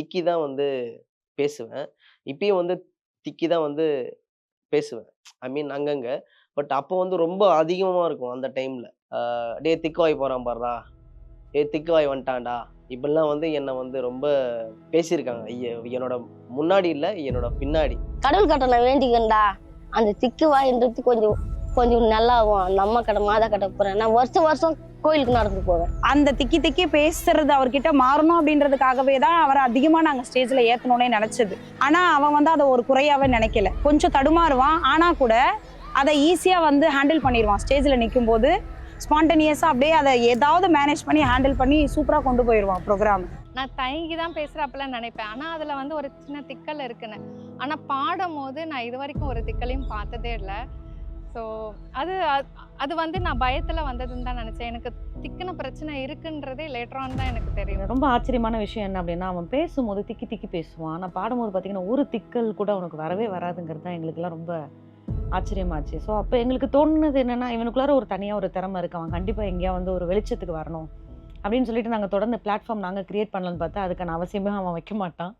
திக்கி தான் வந்து பேசுவேன். இப்பயும் வந்து திக்கி தான் வந்து பேசுவேன். ஐ மீன் அங்கங்க. பட் அப்போ வந்து ரொம்ப அதிகமாக இருக்கும் அந்த டைமில். டே திக்குவாய் போகிறான் பாடுறா ஏ திக்குவாய் வந்துட்டான்டா. இப்படிலாம் வந்து என்னை வந்து ரொம்ப பேசியிருக்காங்க. என்னோட முன்னாடி இல்லை என்னோட பின்னாடி. கடவுள் கடை வேண்டிக்கண்டா. அந்த திக்கு கொஞ்சம் கொஞ்சம் நல்லாகும் அந்த அம்மா கடை மாதா கடை போறேன். நான் வருஷம் வருஷம் கோயிலுக்கு நடந்து போவேன். அந்த திக்கி திக்கி பேசுறது அவர்கிட்ட மாறணும் அப்படின்றதுக்காகவே தான் அவரை அதிகமாக நாங்கள் ஸ்டேஜில் ஏற்றணுன்னே நினச்சது. ஆனால் அவன் வந்து அதை ஒரு குறையாவே நினைக்கல. கொஞ்சம் தடுமாறுவான். ஆனால் கூட அதை ஈஸியாக வந்து ஹேண்டில் பண்ணிடுவான். ஸ்டேஜில் நிற்கும் போது ஸ்பான்டனியஸாக அப்படியே அதை ஏதாவது மேனேஜ் பண்ணி ஹேண்டில் பண்ணி சூப்பராக கொண்டு போயிடுவான் ப்ரோக்ராம் நான் தயங்கி தான் பேசுகிறப்பெல்லாம் நினைப்பேன். ஆனால் அதில் வந்து ஒரு சின்ன திக்கல் இருக்குன்னு. ஆனால் பாடும் போது நான் இது வரைக்கும் ஒரு திக்கலையும் பார்த்ததே இல்லை. ஸோ அது அது வந்து நான் பயத்தில் வந்ததுன்னு தான் நினச்சேன். எனக்கு திக்கின பிரச்சனை இருக்குன்றதே லேட்டரான் தான் எனக்கு தெரியும். ரொம்ப ஆச்சரியமான விஷயம் என்ன அப்படின்னா அவன் பேசும்போது திக்கி திக்கி பேசுவான். ஆனால் பாடும்போது பார்த்தீங்கன்னா ஒரு திக்கல் கூட அவனுக்கு வரவே வராதுங்கிறது தான் எங்களுக்குலாம் ரொம்ப ஆச்சரியமாச்சு. ஸோ அப்போ எங்களுக்கு தோணுனது என்னென்னா இவனுக்குள்ளார ஒரு தனியாக ஒரு திறமை இருக்கு. அவன் கண்டிப்பாக எங்கேயா வந்து ஒரு வெளிச்சத்துக்கு வரணும் அப்படின்னு சொல்லிட்டு நாங்கள் தொடர்ந்து பிளாட்ஃபார்ம் நாங்கள் கிரியேட் பண்ணலான்னு பார்த்தா அதுக்கான அவசியமே அவன் வைக்க மாட்டான்.